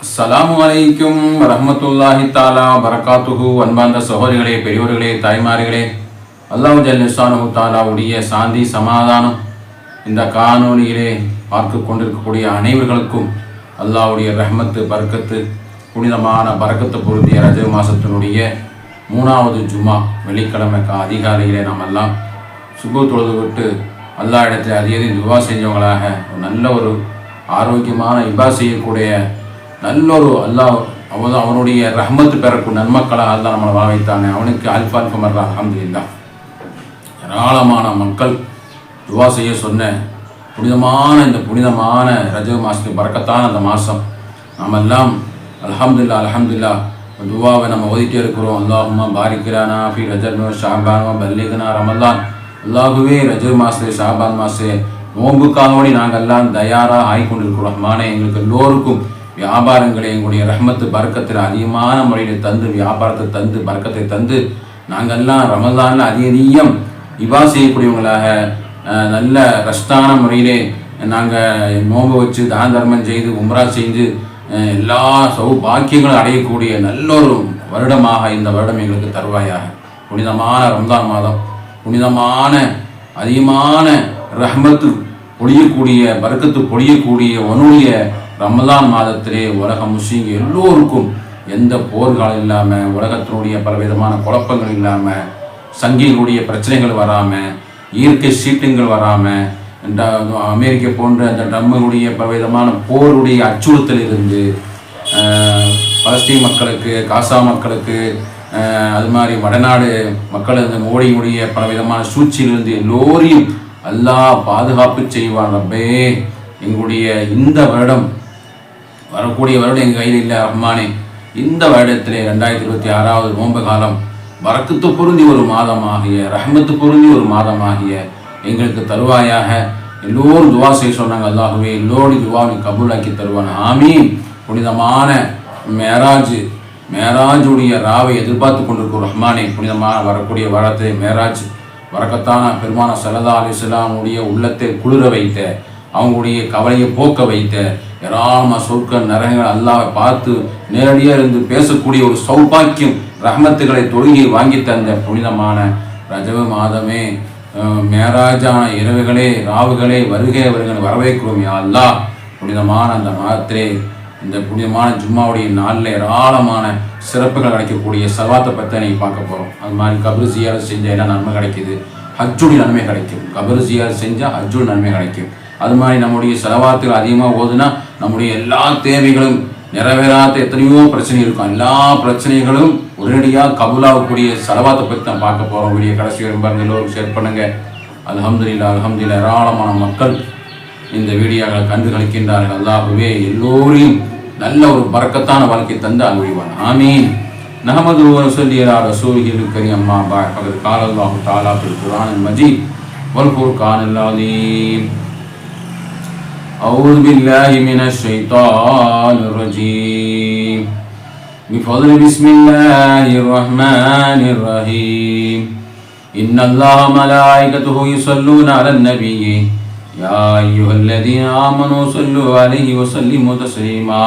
அஸ்லாம் வலைக்கும் ரஹமத்துல்லாஹி தாலா பரக்காத்துஹு அன்பார்ந்த சகோதரிகளே பெரியோர்களே தாய்மார்களே அல்லாஹ் ஜல்லிசானு தாலாவுடைய சாந்தி சமாதானம் இந்த காணொலியிலே பார்த்து கொண்டிருக்கக்கூடிய அனைவர்களுக்கும் அல்லாவுடைய ரஹமத்து பறக்கத்து புனிதமான பறக்கத்து பொருந்திய ரஜ மாசத்தினுடைய மூணாவது ஜும்மா வெள்ளிக்கிழமை கா- அதிகாலையிலே நாம் எல்லாம் சுகு தொழுது விட்டு அல்லா இடத்துல அதிகம் துவா செஞ்சவங்களாக ஒரு நல்ல ஒரு ஆரோக்கியமான இபா செய்யக்கூடிய நல்ல ஒரு அல்லாஹ் அவன் அவனுடைய ரஹமத்து பெறக்கூடிய நன்மக்களாக அல்லா நம்மளை வாழ வைத்தானே அவனுக்கு அல்ஃபா அல்ஃபமர்ரா அல்ஹம்துலில்லாஹ் ஏராளமான மக்கள் துவா செய்ய சொன்ன புனிதமான இந்த புனிதமான ரஜ மாதத்துக்கு பறக்கத்தான அந்த மாதம் நாம் எல்லாம் அலமதுல்லா அலமதுல்லா துவாவை நம்ம ஓதிட்டே இருக்கிறோம். அல்லாஹுமா பாரிக்கிறானா ஃபி ரஜர்னு ஷாபான் பல்லிகனா ரமல்லான் அல்லாஹுவே ரஜல் மாசே ஷாபான் மாசே நோன்புக்காகவே நாங்கள் எல்லாம் தயாராக ஆகிக்கொண்டிருக்கிறோம் மானே எங்களுக்கு எல்லோருக்கும் வியாபாரங்களை எங்களுடைய ரஹமத்து பறக்கத்தில் அதிகமான முறையில் தந்து வியாபாரத்தை தந்து பறக்கத்தை தந்து நாங்கள்லாம் ரமதானில் அதிக அதிகம் இவா செய்யக்கூடியவங்களாக நல்ல ரஷ்டான முறையிலே நாங்கள் நோம்பு வச்சு தான தர்மம் செய்து உம்ரா செஞ்சு எல்லா சௌ பாக்கியங்களும் அடையக்கூடிய நல்ல ஒரு வருடமாக இந்த வருடம் எங்களுக்கு தருவாயாக. புனிதமான ரம்ஜான் மாதம் புனிதமான அதிகமான ரஹ்மத்து பொழியக்கூடிய பறக்கத்து பொழியக்கூடிய உன்னுடைய ரமலான் மாதத்திலே உலக முஸ்லீம் எல்லோருக்கும் எந்த போர்காலம் இல்லாமல் உலகத்தினுடைய பலவிதமான குழப்பங்கள் இல்லாமல் சங்கிகளுடைய பிரச்சனைகள் வராமல் இயற்கை சீட்டுங்கள் வராமல் அமெரிக்க போன்ற அந்த டம்முடைய பலவிதமான போருடைய அச்சுறுத்தல் இருந்து பலஸ்தீன் மக்களுக்கு காசா மக்களுக்கு அது மாதிரி வடநாடு மக்கள் இந்த மோடியுடைய பலவிதமான சூழ்ச்சியிலிருந்து எல்லோரையும் அல்லாஹ் பாதுகாப்பு செய்வான் ரப்பே. எங்களுடைய இந்த வருடம் வரக்கூடிய வருடம் எங்கள் கையில் இல்லை ரஹ்மானே. இந்த வருடத்திலே ரெண்டாயிரத்தி இருபத்தி ஆறாவது நோன்பு காலம் வரக்கத்து பொருந்தி ஒரு மாதமாகிய ரஹமத்து பொருந்தி ஒரு மாதமாகிய எங்களுக்கு தருவாயாக. எல்லோரும் துவா செய்ய சொன்னாங்க அல்லாகவே எல்லோரும் துவாவை கபூலாக்கி தருவான். ஆமீன். புனிதமான மேராஜ் மேராஜுடைய ராவை எதிர்பார்த்து கொண்டிருக்கும் ரஹ்மானே புனிதமான வரக்கூடிய வரத்தை மேராஜ் வரக்கத்தான பெருமான சல்லா அலிஸ்லாமுடைய உள்ளத்தை குளிர வைத்த அவங்களுடைய கவலையை போக்க வைத்த ஏராளமாக சொற்கள் நரகங்கள் அல்லாவை பார்த்து நேரடியாக இருந்து பேசக்கூடிய ஒரு சௌபாக்கியம் ரஹமத்துகளை தொழுகி வாங்கி தந்த புனிதமான ரஜவ மாதமே மேராஜான இரவுகளே ராவுகளே வருகை அவர்களை வரவேற்கிறோம் யா அல்லாஹ். புனிதமான அந்த மாதத்திலே இந்த புனிதமான ஜும்மாவுடைய நாளில் ஏராளமான சிறப்புகள் கிடைக்கக்கூடிய சவாத்தை பற்றி நீங்கள் பார்க்க போகிறோம் அது மாதிரி கபரு செஞ்சால் என்ன நன்மை கிடைக்குது? ஹஜ்ஜுடி நன்மை கிடைக்கும். கபரு செஞ்சால் ஹஜ்ஜுடி நன்மை கிடைக்கும். அது மாதிரி நம்முடைய செலவாத்துகள் அதிகமாக ஓதுனா நம்முடைய எல்லா தேவைகளும் நிறைவேறாத எத்தனையோ பிரச்சனை இருக்கும். எல்லா பிரச்சனைகளும் உடனடியாக கபூலாகக்கூடிய செலவாத்தை பற்றி தான் பார்க்க போகிறோம் வீடியோ கடைசி வரும் எல்லோரும் ஷேர் பண்ணுங்க. அல்ஹம்துலில்லாஹ் அல்ஹம்துலில்லாஹ் ஏராளமான மக்கள் இந்த வீடியோவை கண்டு கழிக்கின்றார்கள் அல்லாஹுவே எல்லோரையும் நல்ல ஒரு பறக்கத்தான வாழ்க்கை தந்து அழிவான் ஆமீன். நஹமது ரசூலி அலா கரியம்மா கரீம் அம்மா பா. ஃபகத் கால அல்லாஹு மஜீத். أعوذ بالله من الشيطان الرجيم. بفضل بسم الله الرحمن الرحيم. إن الله ملائكته يصلون على النبي. يا أيها الذين آمنوا صلوا عليه وسلموا تسليما.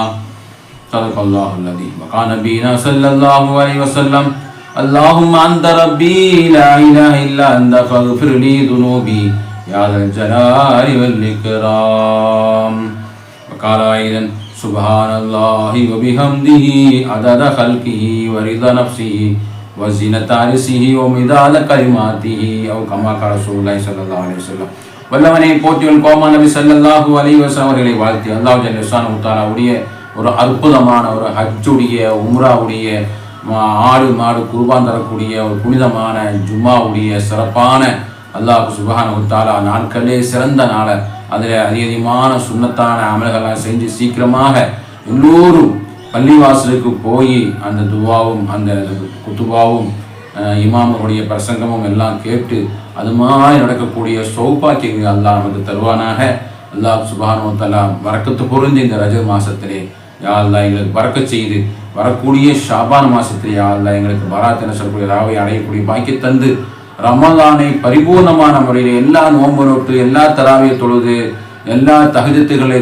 صدق الله الذي وقال نبينا صلى الله عليه وسلم. اللهم أنت ربي لا إله إلا أنت فاغفر لي ذنوبي. يا ذا الجلال والإكرام وقال أيضا سبحان الله وبحمده عدد خلقه ورضا نفسه وزنة عرشه ومداد كلماته أو كما قال رسول الله صلى الله عليه وسلم வல்லவனை போற்றியவன் கோமா நபி ஸல்லல்லாஹு அலைஹி வஸல்லம் அவர்களை வாழ்த்தி அல்லாஹ் ஜல்ல ஷானஹு தஆலாவுடைய ஒரு அற்புதமான ஒரு ஹஜ்ஜுடைய உம்ராவுடைய மா- ஆடு மாடு குர்பான் தரக்கூடிய ஒரு புனிதமான ஜும்மாவுடைய சிறப்பான அல்லாஹ் சுபஹான தஆலா நாட்களே சிறந்த நாளை. அதில் அதிகமான சுண்ணத்தான அமல்கள்லாம் செஞ்சு சீக்கிரமாக எல்லோரும் பள்ளிவாசலுக்கு போய் அந்த துவாவும் அந்த குத்துபாவும் இமாமருடைய பிரசங்கமும் எல்லாம் கேட்டு அது மாதிரி நடக்கக்கூடிய சௌபாக்கியங்கள் அல்லாஹ் நமக்கு தருவானாக. அல்லாஹ் சுபானு தலா வரக்கத்து பொருந்தி இந்த ரஜ மாசத்திலே. யா எங்களுக்கு வரக்கச் செய்து வரக்கூடிய ஷாபான் மாசத்திலே யா எங்களுக்கு பராத் என சொல்லக்கூடிய ராவை அடையக்கூடிய பாக்கி தந்து ரமலானை பரிபூர்ணமான முறையில் எல்லா நோன்பு நோட்டு எல்லா தராவிய தொழுது எல்லா தகுதித்துகளை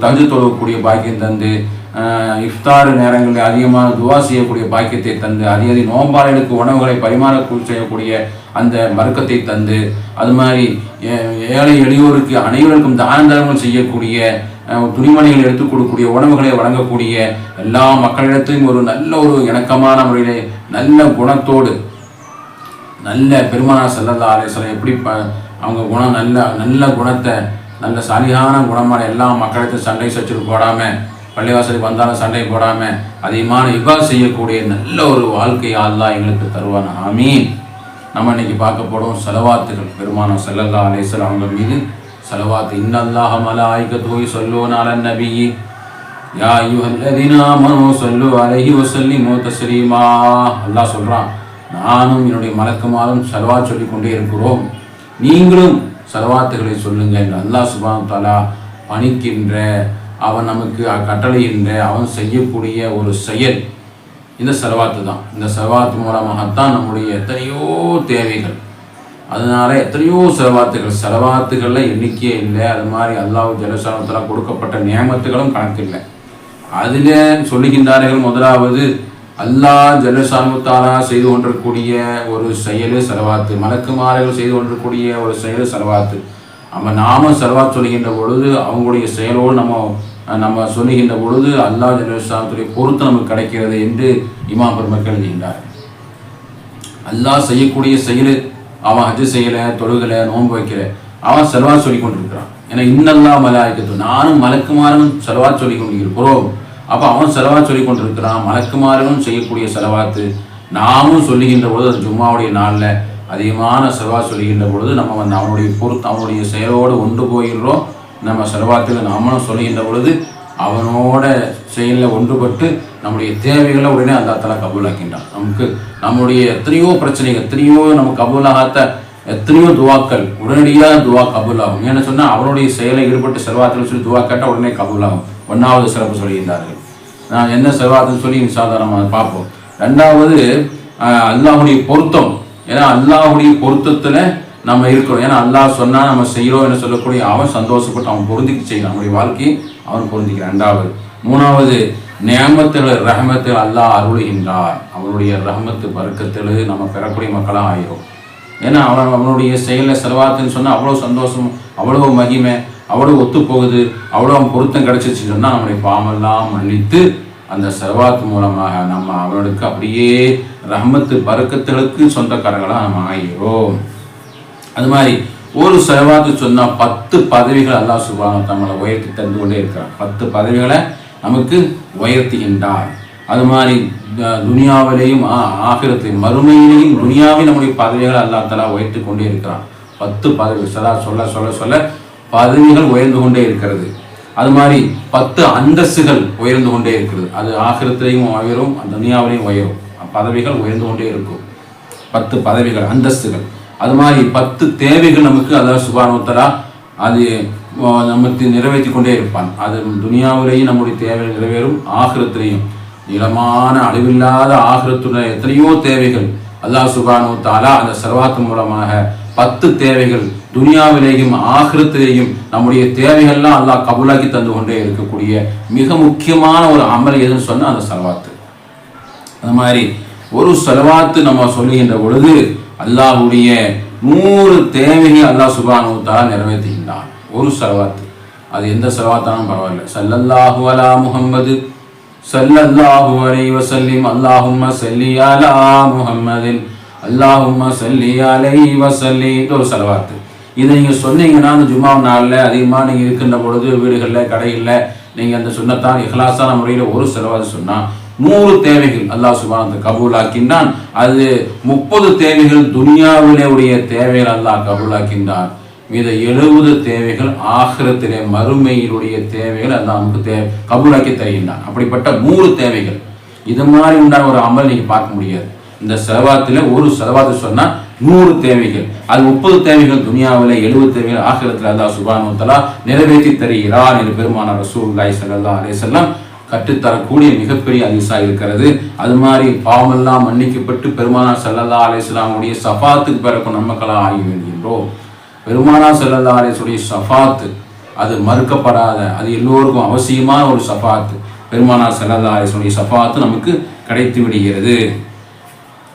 தகுதி தொழக்கூடிய பாக்கியம் தந்து ஆஹ், இஃப்தார் நேரங்களில் அதிகமான துவா செய்யக்கூடிய பாக்கியத்தை தந்து அதிக அதிக நோம்பாளர்களுக்கு உணவுகளை பரிமாற செய்யக்கூடிய அந்த மறுக்கத்தை தந்து அது மாதிரி ஏ- ஏழை எளியோருக்கு அனைவருக்கும் தான தர்மங்கள் செய்யக்கூடிய துணிமணிகள் எடுத்துக் கொடுக்கக்கூடிய உணவுகளை வழங்கக்கூடிய எல்லா மக்களிடத்திலும் ஒரு நல்ல ஒரு இணக்கமான முறையிலே நல்ல குணத்தோடு நல்ல பெருமானா செல்லல்லா அலேஸ்வரம் எப்படி ப அவங்க குணம் நல்ல நல்ல குணத்தை நல்ல சரியான குணமான எல்லா மக்களுக்கும் சண்டை சச்சரவு போடாமல் பள்ளிவாசலுக்கு வந்தாலும் சண்டை போடாமல் அதிகமான யுகா செய்யக்கூடிய நல்ல ஒரு வாழ்க்கையை அல்லாஹ் எங்களுக்கு தருவான். ஆமீன். நம்ம இன்னைக்கு பார்க்க போகிறோம் செலவாத்துகள். பெருமானம் செல்லல்லா அலேசல் அவங்க மீது செலவாத்து. இன்னல்லாஹ மலாய்கத்துஹு யஸல்லூன அலன் நபி யா யுஹல்லதினா மனோ சொல்லு அலஹி வசல்லி வஸல்லிமு தஸ்லீமா. அல்லாஹ் சொல்கிறான் நானும் என்னுடைய மலக்குமாரும் செலவா சொல்லிக் கொண்டே இருக்கிறோம். நீங்களும் செலவாத்துகளை சொல்லுங்க என்று அல்லாஹ் சுபான் தாலா பணிக்கின்ற அவன் நமக்கு கட்டளையின்ற அவன் செய்யக்கூடிய ஒரு செயல். இந்த செலவாத்து தான். இந்த செலவாத்து மூலமாகத்தான் நம்முடைய எத்தனையோ தேவைகள். அதனால எத்தனையோ செலவாத்துகள் செலவாத்துகளில் எண்ணிக்கையே இல்லை. அது மாதிரி அல்லாஹ் ஜலசானத்தில் கொடுக்கப்பட்ட நியமத்துகளும் கணக்கில்லை. அதில் சொல்லுகின்றார்கள் முதலாவது அல்லாஹ் ஜல்லசானுத்தாலா செய்து கொண்டிருக்கக்கூடிய ஒரு செயலு செலவாத்து. மலக்குமார்கள் செய்து கொண்டிருக்கக்கூடிய ஒரு செயலு செலவாத்து. நம்ம நாம செலவாத் சொல்லுகின்ற பொழுது அவங்களுடைய செயலோடு நம்ம நம்ம சொல்லுகின்ற பொழுது அல்லாஹ் ஜலசானத்துடைய பொருத்தம் நமக்கு கிடைக்கிறது என்று இமாம் பெருமக்கள் எழுதுகின்றார் அல்லாஹ் செய்யக்கூடிய செயல் அவன் ஹஜ் செய்யலை தொழுகலை நோன்பு வைக்கல அவன் செலவா சொல்லி கொண்டிருக்கிறான். ஏன்னா இன்னல்லா மலாய்க்கத்து. நானும் மலக்குமாரனும் செலவா சொல்லி கொண்டிருக்கிறோம். அப்போ அவன் செலவா சொல்லி கொண்டிருக்கிறான் மலக்குமாரனும் செய்யக்கூடிய செலவாத்து நாமும் சொல்லுகின்ற பொழுது அது ஜும்மாவுடைய நாளில் அதிகமான செலவா சொல்லுகின்ற பொழுது நம்ம வந்து அவனுடைய பொறுத்து அவனுடைய செயலோடு ஒன்று போகின்றோம். நம்ம செலவாத்துல நாமளும் சொல்லுகின்ற பொழுது அவனோட செயலில் ஒன்றுபட்டு நம்முடைய தேவைகளை உடனே அந்த தலா கபூலாக்கின்றான். நமக்கு நம்முடைய எத்தனையோ பிரச்சனைகள் எத்தனையோ நமக்கு கபூலாகாத்த எத்தனையோ துவாக்கள் உடனடியாக துவா கபூலாகும். ஏன்னு சொன்னால் அவனுடைய செயலை ஈடுபட்டு செல்வாத்தில் சொல்லி துவா கேட்டால் உடனே கபூலாகும். ஒன்றாவது சிறப்பு சொல்லியிருந்தார்கள் நான் என்ன செல்வாத்துன்னு சொல்லி சாதாரணமாக பார்ப்போம். ரெண்டாவது அல்லாஹுடைய பொருத்தம். ஏன்னா அல்லாஹுடைய பொருத்தத்தில் நம்ம இருக்கிறோம் ஏன்னா அல்லாஹ் சொன்னால் நம்ம செய்கிறோம் என்று சொல்லக்கூடிய அவன் சந்தோஷப்பட்டு அவன் பொருந்திக்கு செய்யணும். நம்முடைய வாழ்க்கையை அவன் பொருந்திக்கிறான். ரெண்டாவது. மூணாவது நியமத்தில் ரஹமத்தில் அல்லாஹ் அருளுகின்றார். அவனுடைய ரஹமத்து பருக்கத்தில் நம்ம பெறக்கூடிய மக்களாக ஆயிரும். ஏன்னா அவன் அவனுடைய செயலில் செலவாத்துன்னு சொன்னால் அவ்வளோ சந்தோஷம் அவ்வளோ மகிமை அவ்வளோ ஒத்து போகுது அவ்வளோ அவன் பொருத்தம் கிடைச்சிச்சு சொன்னால் நம்முடைய பாமெல்லாம் மன்னித்து அந்த செலவாத்து மூலமாக நம்ம அவனுக்கு அப்படியே ரஹமத்து பறக்கத்துகளுக்கு சொந்தக்காரங்களாக நம்ம ஆகிறோம். அது மாதிரி ஒரு செவாத்து சொன்னால் பத்து பதவிகள் அல்லாஹ் சுபான நம்மளை உயர்த்தி தந்து கொண்டே இருக்கிறான். பத்து பதவிகளை நமக்கு உயர்த்துகின்றார். அது மாதிரி துனியாவிலையும் துனியாவிலேயும் ஆ- ஆகிரத்திலையும் மறுமையிலேயும் துனியாவில் நம்முடைய பதவிகளை அல்லாஹ் தலா உயர்த்தி கொண்டே இருக்கிறான். பத்து பதவி சதா சொல்ல சொல்ல சொல்ல பதவிகள் உயர்ந்து கொண்டே இருக்கிறது. அது மாதிரி பத்து அந்தஸ்துகள் உயர்ந்து கொண்டே இருக்கிறது. அது ஆகிரத்திலையும் உயரும் துனியாவிலையும் உயரும். பதவிகள் உயர்ந்து கொண்டே இருக்கும். பத்து பதவிகள் அந்தஸ்துகள். அது மாதிரி பத்து தேவைகள் நமக்கு அதாவது சுபானோத்தரா அது நமக்கு நிறைவேற்றி கொண்டே இருப்பான். அது துனியாவிலேயும் நம்முடைய தேவைகள் நிறைவேறும் ஆகிரத்திலையும். நீளமான அழிவில்லாத ஆகிரத்துடைய எத்தனையோ தேவைகள் அல்லாஹ் சுபானு தாலா அந்த சர்வாத்து மூலமாக பத்து தேவைகள் துனியாவிலேயும் ஆகிரத்திலேயும் நம்முடைய தேவைகள்லாம் அல்லாஹ் கபுலாக்கி தந்து கொண்டே இருக்கக்கூடிய மிக முக்கியமான ஒரு அமல் எதுன்னு சொன்னால் அந்த செலவாத்து. அந்த மாதிரி ஒரு செலவாத்து நம்ம சொல்லுகின்ற பொழுது அல்லாஹ்வுடைய நூறு தேவையை அல்லாஹ் சுபானு நிறைவேற்றுகின்றான். ஒரு செலவாத்து. அது எந்த செலவாத்தாலும் பரவாயில்ல. சல்லல்லாஹு அலா முகம்மது சல்லல்லாஹு அலை வஸல்லிம். அல்லாஹும்ம சல்லி அலா முகம்மதின் அல்லாஹும்ம சல்லி அலை வஸல்லி ஒரு செலவாத்து. இதை நீங்கள் சொன்னீங்கன்னா அந்த ஜும்மா நாளில் அதிகமாக நீங்கள் இருக்கின்ற பொழுது வீடுகளில் கடைகளில் நீங்கள் அந்த சுண்ணத்தான் இஹ்லாசான முறையில் ஒரு செலவாக சொன்னால் நூறு தேவைகள் அல்லாஹ் அந்த கபூலாக்கின்றான். அது முப்பது தேவைகள் துனியாவிலே உடைய தேவைகள் அல்லாஹ் கபூலாக்கின்றான். மீத எழுபது தேவைகள் ஆகிரத்திலே மறுமையினுடைய தேவைகள் அல்லாஹ் நமக்கு தே கபூலாக்கி தருகின்றான். அப்படிப்பட்ட நூறு தேவைகள். இது மாதிரி உண்டான ஒரு அமல் நீங்கள் பார்க்க முடியாது. இந்த செலவாத்தில் ஒரு செலவாத்து சொன்னால் நூறு தேவைகள். அது முப்பது தேவைகள் துனியாவில் எழுபது தேவைகள் ஆகிரத்தில் அல்லா சுபானு தலா நிறைவேற்றி தருகிறார் என்று பெருமானார் ரசூல்லாய் சல்லா அலிசல்லாம் கற்றுத்தரக்கூடிய மிகப்பெரிய அதிசா இருக்கிறது. அது மாதிரி பாவமெல்லாம் மன்னிக்கப்பட்டு பெருமானார் சல்லல்லா அலிஸ்லாமுடைய சஃபாத்துக்கு பிறகு நம்மக்கெல்லாம் ஆகி வேண்டுகின்றோம் பெருமானார் சல்லல்லா அலிஸ்லுடைய சஃபாத்து அது மறுக்கப்படாத அது எல்லோருக்கும் அவசியமான ஒரு சஃபாத்து பெருமானார் சல்லல்லா அலிஸ்வனுடைய சஃபாத்து நமக்கு கிடைத்து விடுகிறது.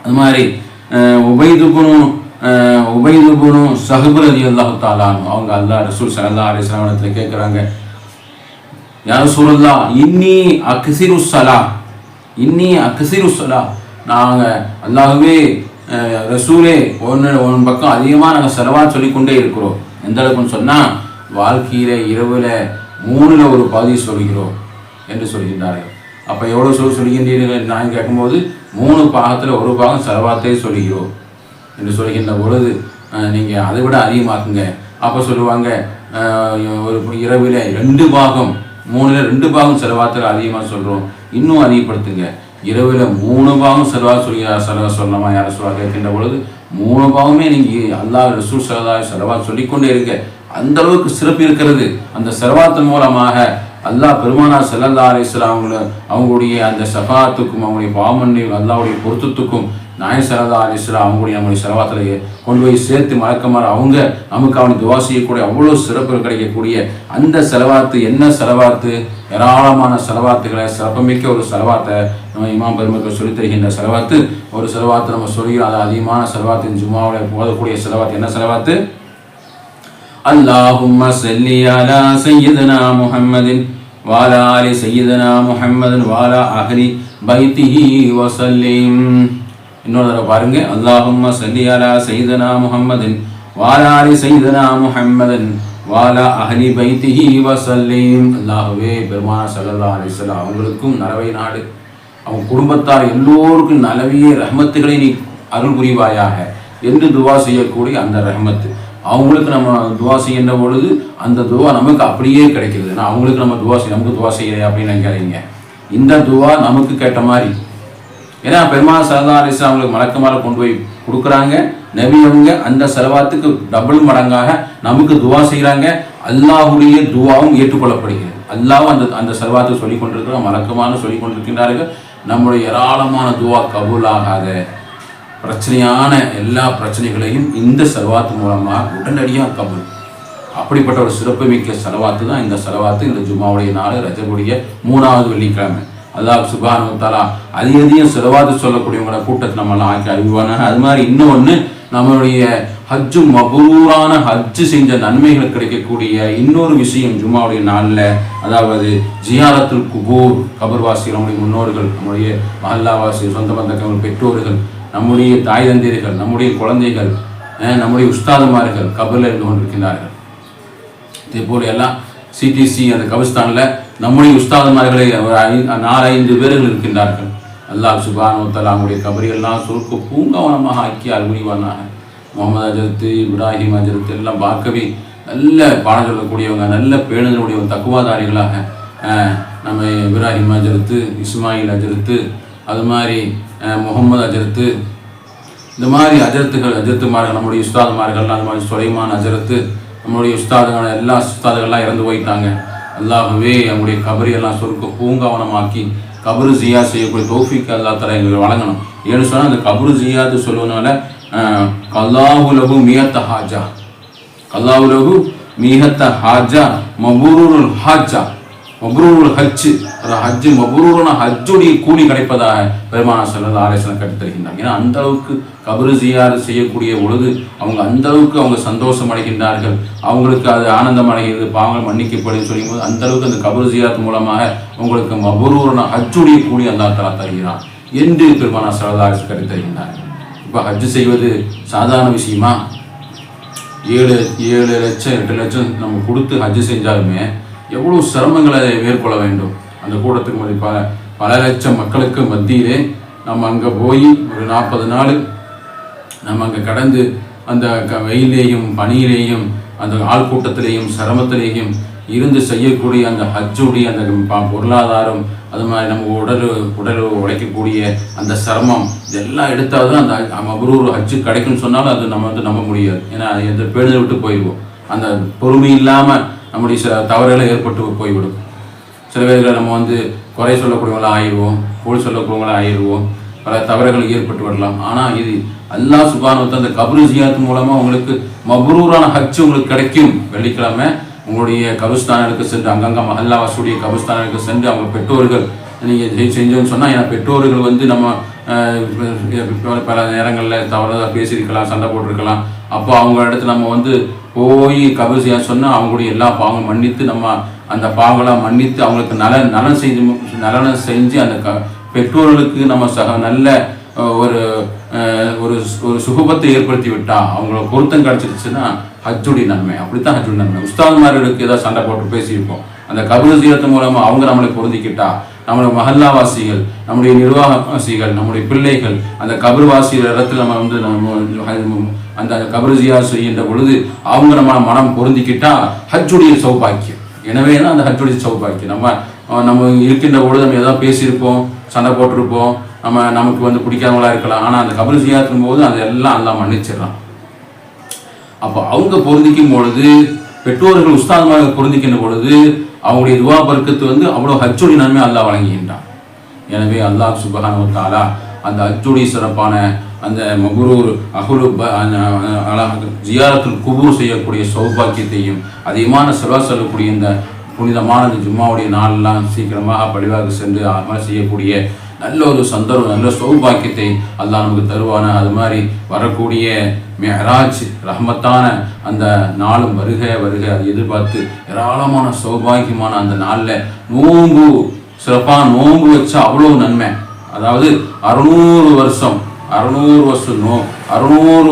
அது மாதிரி உபைதுபுனு உபைதுபுனு சஹபுரதி அல்லாஹு தாலானு அவங்க அல்லா ரசூல் சல்லா அலிஸ்லாமத்தில் கேட்குறாங்க யார் சூழல்லா இன்னி அக்சிரு சலா இன்னி அக்சிரு சலா நாங்கள் அல்லாஹுவே ரசூலே ஒன்று ஒன் பக்கம் அதிகமாக நாங்கள் செலவாக சொல்லிக்கொண்டே இருக்கிறோம் எந்த அளவுக்குன்னு சொன்னால் வாழ்க்கையில இரவில் மூணில் ஒரு பகுதி சொல்கிறோம் என்று சொல்கின்றார்கள் அப்போ எவ்வளோ சொல் சொல்கின்றீர்கள் நான் கேட்கும்போது மூணு பாகத்தில் ஒரு பாகம் செலவாத்தே சொல்கிறோம் என்று சொல்கின்ற பொழுது நீங்கள் அதை விட அதிகமாக்குங்க. அப்போ சொல்லுவாங்க ஒரு இரவில் ரெண்டு பாகம் மூணுல ரெண்டு பாகம் செலவாத்தில் அதிகமாக சொல்கிறோம் இன்னும் அதிகப்படுத்துங்க. இரவில் மூணு பாகம் செலவாக சொல்லி செலவாக சொல்லலாமா யாரை சொல்ல கேட்கின்ற பொழுது மூணு பாகமே நீங்கள் அல்லாஹ் ரசூல் செலவாக செலவாக சொல்லிக்கொண்டே இருக்க அந்த அளவுக்கு சிறப்பு இருக்கிறது. அந்த செலவாத்தின் மூலமாக அல்லாஹ் பெருமானார் செல்லல்லா அலிஸ்லாம் அவங்கள அவங்களுடைய அந்த சஃபாத்துக்கும் அவங்களுடைய பாவமன்னி அல்லாவுடைய பொருத்தத்துக்கும் நாய சரதா அலிஸ்லாம் அவங்களுடைய நம்முடைய செலவாத்திலேயே கொண்டு போய் சேர்த்து மறக்கமாறு அவங்க நமக்கு அவனுக்கு துவா செய்யக்கூடிய அவ்வளோ சிறப்பு கிடைக்கக்கூடிய அந்த செலவாத்து என்ன செலவாத்து? ஏராளமான செலவாத்துகளை சிறப்புமிக்க ஒரு செலவாத்தை நம்ம இமாம் பெருமக்கள் சொல்லித் தருகின்ற செலவாத்து. ஒரு செலவாத்து நம்ம சொல்கிறோம் அது அதிகமான செலவாத்தின் ஜும்மாவில் போதக்கூடிய செலவாத்து. என்ன செலவாத்து? اللهم صل على سيدنا محمد وعلى آل سيدنا محمد وعلى أهل بيته وسلم இன்னொரு தடவை பாருங்க اللهم صل على سيدنا محمد وعلى آل سيدنا محمد وعلى أهل بيته وسلم அல்லாஹ்வே பெருமானா ஸல்லல்லாஹு அலைஹி வஸல்லம் அவங்களுக்கும் நலவை நாடு அவங்க குடும்பத்தார் எல்லோருக்கும் நலவிய ரஹ்மத்துகளை நீ அருள் புரிவாயாக என்று துவா செய்யக்கூடிய அந்த ரஹ்மத்து அவங்களுக்கு நம்ம துவா செய்கின்ற பொழுது அந்த துவா நமக்கு அப்படியே கிடைக்கிறது. நான் அவங்களுக்கு நம்ம துவா செய்ய நமக்கு துவா செய்யலையே அப்படின்னு நினைக்காதீங்க இந்த துவா நமக்கு கேட்ட மாதிரி. ஏன்னா பெருமாள் சரதா அலிஸ் அவங்களுக்கு மலக்கமாக கொண்டு போய் கொடுக்குறாங்க. நபி அவங்க அந்த செலவாத்துக்கு டபுள் மடங்காக நமக்கு துவா செய்கிறாங்க அல்லாஹுடைய துவாவும் ஏற்றுக்கொள்ளப்படுகிறது. அல்லாவும் அந்த அந்த செலவாத்தை சொல்லிக் கொண்டிருக்கிறோம் மலக்கமான சொல்லிக் கொண்டிருக்கின்றார்கள். நம்முடைய ஏராளமான துவா கபூலாகாத. பிரச்சனையான எல்லா பிரச்சனைகளையும் இந்த செலவாத்து மூலமாக உடனடியாக கபூல் அப்படிப்பட்ட ஒரு சிறப்புமிக்க செலவாத்து தான் இந்த செலவாத்து. இந்த ஜும்மாவுடைய நாள் ரஜபுடைய மூணாவது வெள்ளிக்கிழமை. அல்லாஹ் சுபானு தாலா அதிக அதிகம் செலவாத்து சொல்லக்கூடியவங்களோட கூட்டத்தை நம்மளாம் ஆக்கி அறிவானாங்க அது மாதிரி இன்னொன்று நம்மளுடைய ஹஜ்ஜு மபூரான ஹஜ்ஜு செஞ்ச நன்மைகள் கிடைக்கக்கூடிய இன்னொரு விஷயம் ஜும்மாவுடைய நாளில் அதாவது ஜியாரத்துல் குபூர் கபர்வாசி நம்முடைய முன்னோர்கள் நம்முடைய மஹல்லாவாசி சொந்த பந்தங்கள் பெற்றோர்கள் நம்முடைய தாய் தந்தையர்கள் நம்முடைய குழந்தைகள் நம்முடைய உஸ்தாதுமார்கள் கபரில் இருந்து கொண்டிருக்கிறார்கள் இதே போல எல்லாம் சிடிசி அந்த கபிஸ்தானில் நம்முடைய உஸ்தாதுமார்களை ஒரு ஐ- நாலஞ்சு பேர்கள் இருக்கின்றார்கள். அல்லாஹ் சுபானு அவங்களுடைய கபரியெல்லாம் சுருக்க பூங்கவனமாக ஆக்கி அல்குனிவானாக முகமது அஜரத்து இப்ராஹிம் அஜரத்து எல்லாம் பார்க்கவே நல்ல பாடம் சொல்லக்கூடியவங்க நல்ல பேணுதலுடையவங்க தக்குவாதாரிகளாக. நம்ம இப்ராஹிம் அஜரத்து இஸ்மாயில் அஜரத்து அது மாதிரி முகமது அஜரத்து. இந்த மாதிரி அஜரத்துகள் அஜரத்துமார்கள் நம்முடைய உஸ்தாதுமார்கள்லாம் அந்த மாதிரி சுலைமான் அஜரத்து நம்மளுடைய உஸ்தாதுகள் எல்லா உஸ்தாதுகள்லாம் இறந்து போயிட்டாங்க. அல்லாஹ்வே அவங்களுடைய கபரியெல்லாம் சொருக்க பூங்காவனமாக்கி கபரு ஜியா செய்யக்கூடிய தோஃபிக்கு அல்லா தர எங்களுக்கு வழங்கணும். ஏன்னு சொன்னால் அந்த கபரு ஜியாது சொல்லுவதனால கல்லாஹுலகு மியத்த ஹாஜா. கல்லாஹுலகு மியத்த ஹாஜா மபூருல் ஹாஜா. மபரூருல் ஹஜ்ஜு ஹஜ் ஹஜ்ஜு மபரூரான ஹஜ்ஜுடைய கூலி கிடைப்பதாக பெருமான செல்லது ஆலோசனை கட்டுத்தருகின்றார் ஏன்னா அந்த அளவுக்கு கபரு ஜியார் செய்யக்கூடிய பொழுது அவங்க அந்த அளவுக்கு அவங்க சந்தோஷம் அடைகின்றார்கள். அவங்களுக்கு அது ஆனந்தம் அடைகிறது பாவங்கள் மன்னிக்கப்படும் சொல்லும் போது அந்த அளவுக்கு அந்த கபரு ஜியாத் மூலமாக உங்களுக்கு மபரூரான ஹஜ்ஜுடைய கூலி அந்த தலா தருகிறான் என்று பெருமான செல்லது ஆலோசனை கற்றுத் தருகின்றார் இப்போ ஹஜ்ஜு செய்வது சாதாரண விஷயமா? ஏழு ஏழு லட்சம் எட்டு லட்சம் நம்ம கொடுத்து ஹஜ்ஜு செஞ்சாலுமே எவ்வளோ சிரமங்களை மேற்கொள்ள வேண்டும்? அந்த கூட்டத்துக்கு மதி பல பல லட்சம் மக்களுக்கு மத்தியிலே நம்ம அங்கே போய் ஒரு நாற்பது நாள் நம்ம அங்கே கடந்து அந்த க வெயிலேயும் பனியிலேயும் அந்த ஆள்கூட்டத்திலேயும் சிரமத்திலேயும் இருந்து செய்யக்கூடிய அந்த ஹஜ்ஜுடைய அந்த பொருளாதாரம் அது மாதிரி நம்ம உடல் உடல் உழைக்கக்கூடிய அந்த சிரமம் இதெல்லாம் எடுத்தால் தான் அந்த மபரூர் ஹஜ்ஜு கிடைக்கும்னு சொன்னாலும் அது நம்ம வந்து நம்ப முடியாது. ஏன்னா அது எந்த பேணுதல் விட்டு போயிடுவோம். அந்த பொறுமை இல்லாமல் நம்முடைய சில தவறுகளை ஏற்பட்டு போய்விடும். சில பேர்கள் நம்ம வந்து குறை சொல்லக்கூடியவங்களா ஆயிடுவோம் போல் சொல்லக்கூடியவங்களா ஆயிடுவோம் பல தவறுகள் ஏற்பட்டு வரலாம். ஆனால் இது அல்லா சுபானுத்த அந்த கபரு ஜியாத் மூலமாக உங்களுக்கு மபரூரான ஹஜ் உங்களுக்கு கிடைக்கும். வெள்ளிக்கிழமை உங்களுடைய கபுஸ்தானருக்கு சென்று அங்கங்க மஹல்லா வசூடைய கபுஸ்தானருக்கு சென்று அவங்க பெற்றோர்கள் நீங்கள் செஞ்சோன்னு சொன்னால் என் பெற்றோர்கள் வந்து நம்ம பல- பல நேரங்களில் தவறாக பேசியிருக்கலாம் சண்டை போட்டிருக்கலாம். அப்போ அவங்க இடத்துல நம்ம வந்து போய் கபூசியா சொன்னால் அவங்களுடைய எல்லா பாவங்களும் மன்னித்து நம்ம அந்த பாவங்களாம் மன்னித்து அவங்களுக்கு நலன் நலன் செஞ்சு நலனை செஞ்சு அந்த க பெற்றோர்களுக்கு நம்ம சக நல்ல ஒரு ஒரு ஒரு சுகபத்தை ஏற்படுத்தி விட்டா அவங்கள பொருத்தம் கிடைச்சிருச்சுன்னா ஹஜ்ஜுடைய நன்மை. அப்படித்தான் ஹஜ்ஜுடைய நன்மை. உஸ்தாதுமார்களுக்கு ஏதாவது சண்டை போட்டு பேசியிருப்போம். அந்த கபூர் சீரத்து மூலமா அவங்க நம்மளை பொருந்திக்கிட்டா நம்மளுடைய மஹல்லாவாசிகள் நம்முடைய நிர்வாகவாசிகள் நம்முடைய பிள்ளைகள் அந்த கபர்வாசிகள் இடத்துல நம்ம வந்து நம்ம அந்த கபருசியா செய்கின்ற பொழுது அவங்க நம்ம மனம் பொருந்திக்கிட்டா ஹஜ்ஜுடைய சௌபாக்கியம். எனவே தான் அந்த ஹஜ்ஜுடைய சௌபாக்கியம்? நம்ம நம்ம இருக்கின்ற பொழுது நம்ம ஏதாவது பேசியிருப்போம் சண்டை போட்டிருப்போம் நம்ம நமக்கு வந்து பிடிக்காதவங்களா இருக்கலாம். ஆனால் அந்த கபர் போது அதெல்லாம் எல்லாம் மன்னிச்சிடலாம் அப்போ அவங்க பொருந்திக்கும் பொழுது பெற்றோர்கள் உஸ்தாதமாக பொருந்திக்கின்ற பொழுது அவங்களுடைய துவா பருக்கத்து வந்து அவ்வளோ ஹஜ்ஜுடைய நன்மை அல்லாஹ் வழங்குகின்றான். எனவே அல்லாஹ் சுபஹானஹு ஒரு அந்த ஹஜ்ஜுடைய சிறப்பான அந்த மகுரூர் அகுலு ப- ஜியாரத்துல் குபூர் செய்யக்கூடிய சௌபாக்கியத்தையும் அதிகமான செலவா சொல்லக்கூடிய இந்த புனிதமான இந்த ஜும்மாவுடைய நாளெல்லாம் சீக்கிரமாக பழிவாக சென்று அமல் செய்யக்கூடிய நல்ல ஒரு சந்தர்ப்பம் நல்ல சௌபாக்கியத்தை அல்லாஹ் நமக்கு தருவான. அது மாதிரி வரக்கூடிய மெஹராஜ் ரஹமத்தான அந்த நாளும் வருக வருக. அதை எதிர்பார்த்து ஏராளமான சௌபாகியமான அந்த நாளில் நோம்பு சிறப்பான நோம்பு வச்சா அவ்வளோ நன்மை. அதாவது அறுநூறு வருஷம் அறுநூறு வருஷம் நோ அறுநூறு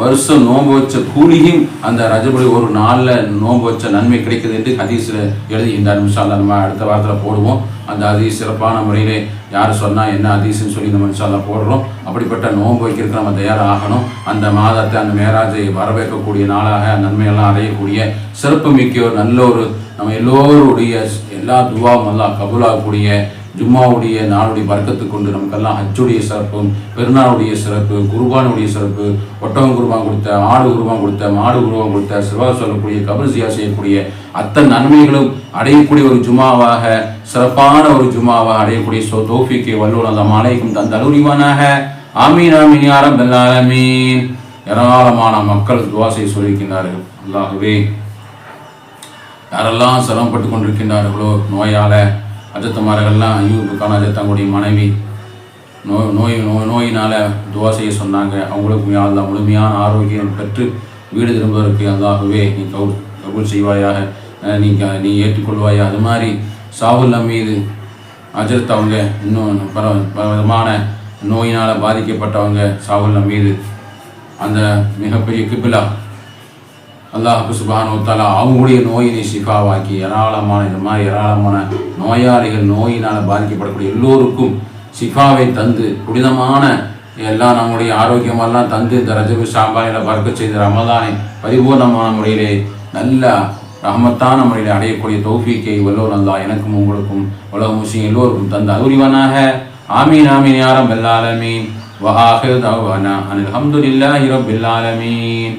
வருஷம் நோன்பு வச்ச கூலியும் அந்த ரஜபடி ஒரு நாளில் நோன்பு வச்ச நன்மை கிடைக்குது என்று ஹதீஸில் எழுதுகின்றார். நிமிஷம் நம்ம அடுத்த வாரத்தில் போடுவோம். அந்த அதி சிறப்பான முறையிலே யார் சொன்னால் என்ன அதிசன்னு சொல்லி நம்ம நிமிஷம் போடுறோம். அப்படிப்பட்ட நோன்பு வைக்கிறதுக்கு நம்ம தயாராகணும் அந்த மாதத்தை அந்த மேராஜை வரவேற்கக்கூடிய நாளாக நன்மையெல்லாம் அடையக்கூடிய சிறப்பு மிக்க ஒரு நல்ல ஒரு நம்ம எல்லோருடைய எல்லா துவாவும் எல்லாம் கபூலாகக்கூடிய ஜும்மாவுடைய நாளுடைய வர்க்கத்தை கொண்டு நமக்கெல்லாம் ஹஜ்ஜுடைய சிறப்பும் பெருநாளுடைய சிறப்பு குருபானுடைய சிறப்பு ஒட்டகம் குருபான் கொடுத்த ஆடு குருபான் கொடுத்த மாடு குருபான் கொடுத்த சிவா சொல்லக்கூடிய கபர்சியா செய்யக்கூடிய அத்தனை நன்மைகளும் அடையக்கூடிய ஒரு ஜுமாவாக சிறப்பான ஒரு ஜுமாவாக அடையக்கூடிய சோ தோஃபிக்கு வல்லூர் அந்த மாலைக்கும் தந்த அலுவலிவானாக ஆமீன் ஆமீன் யாரம் பெல்லாலமீன் ஏராளமான மக்கள் துவா சொல்லியிருக்கின்றார்கள். அல்லாகவே யாரெல்லாம் சிரமப்பட்டு கொண்டிருக்கின்றார்களோ நோயால அஜத்தமார்கள்லாம் ஐயூபுக்கான அஜத்தங்களுடைய மனைவி நோய் நோய் நோய் நோயினால் துவா செய்ய சொன்னாங்க. அவங்களுக்கு அல்லா முழுமையான ஆரோக்கியம் பெற்று வீடு திரும்புவதற்கு அதாகவே நீ கவுல் கபூல் செய்வாயாக. நீங்கள் நீ நீ ஏற்றுக்கொள்வாயா அது மாதிரி சாவுல்லா மீது அஜரத் அவங்க இன்னும் பல பல விதமான நோயினால் பாதிக்கப்பட்டவங்க சாவுல்லா மீது அந்த மிகப்பெரிய கிபிலா அல்லாஹு சுபானோ தலா அவங்களுடைய நோயினை ஷிஃபாவாக்கி ஏராளமான இந்த மாதிரி ஏராளமான நோயாளிகள் நோயினால் பாதிக்கப்படக்கூடிய எல்லோருக்கும் ஷிஃபாவை தந்து புனிதமான எல்லாம் நம்முடைய ஆரோக்கியமெல்லாம் தந்து இந்த ரஜபு சாம்பாயில் பறக்க செய்த ரமதானை பரிபூர்ணமான முறையிலே நல்ல ரஹமத்தான முறையில் அடையக்கூடிய தௌஃபிக்கை வல்லோர் அல்லா எனக்கும் உங்களுக்கும் உலக முஸ்லீம் எல்லோருக்கும் தந்த அருரிவனாக ஆமீன் ஆமீன் யாரம் பெல்லாலமீன் வஹாஹ் அனில் அஹமதுல்லா இரபில்லாலமீன்